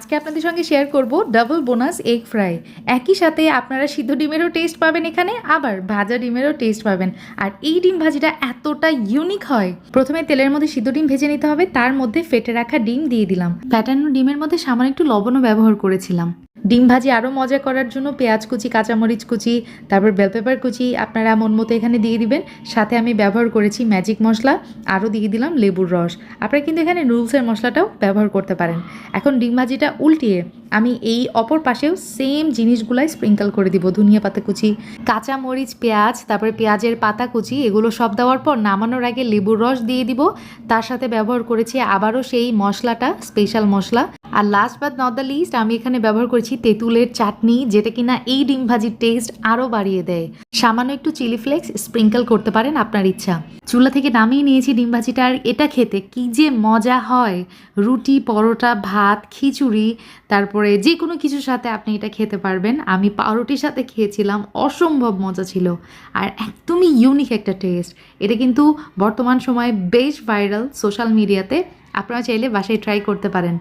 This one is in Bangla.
আজকে আপনাদের সঙ্গে শেয়ার করব ডাবল বোনাস এগ ফ্রাই একই সাথে আপনারা সিদ্ধ ডিমেরও টেস্ট পাবেন এখানে, আবার ভাজা ডিমেরও টেস্ট পাবেন। আর এই ডিম ভাজিটা এতটা ইউনিক হয়। প্রথমে তেলের মধ্যে সিদ্ধ ডিম ভেজে নিতে হবে, তার মধ্যে ফেটে রাখা ডিম দিয়ে দিলাম। ফ্যাটানো ডিমের মধ্যে সামান্য একটু লবণও ব্যবহার করেছিলাম। ডিম ভাজি আরও মজা করার জন্য পেঁয়াজ কুচি, কাঁচামরিচ কুচি, তারপর বেল পেপার কুচি আপনারা মন মতো এখানে দিয়ে দিবেন। সাথে আমি ব্যবহার করেছি ম্যাজিক মশলা আরও দিয়ে দিলাম লেবুর রস। আপনারা কিন্তু এখানে নুডলসের মশলাটাও ব্যবহার করতে পারেন। এখন ডিম ভাজিটা উল্টিয়ে আমি এই অপর পাশেও সেম জিনিসগুলাই স্প্রিঙ্কল করে দিব। ধনিয়া পাতা কুচি, কাঁচা মরিচ, পেঁয়াজ, তারপরে পেঁয়াজের পাতা কুচি, এগুলো সব দেওয়ার পর নামানোর আগে লেবুর রস দিয়ে দিব। তার সাথে ব্যবহার করেছি আবারও সেই মশলাটা special masala. R last but not the least আমি এখানে ব্যবহার করেছি তেঁতুলের চাটনি, যেটা কিনা এই ডিম ভাজির টেস্ট আরও বাড়িয়ে দেয়। সামান্য একটু চিলি ফ্লেক্স স্প্রিঙ্কল করতে পারেন আপনার ইচ্ছা। চুলা থেকে নামিয়ে নিয়েছি ডিম ভাজিটা, আর এটা খেতে কি যে মজা হয়। রুটি, পরোটা, ভাত, খিচুড়ি, তারপরে যে কোনো কিছুর সাথে আপনি এটা খেতে পারবেন। আমি পাউরুটির সাথে খেয়েছিলাম, অসম্ভব মজা ছিল। আর একদমই ইউনিক একটা টেস্ট এটা কিন্তু বর্তমান সময়ে বেশ ভাইরাল সোশ্যাল মিডিয়াতে আপনারা চাইলে বাসায় ট্রাই করতে পারেন।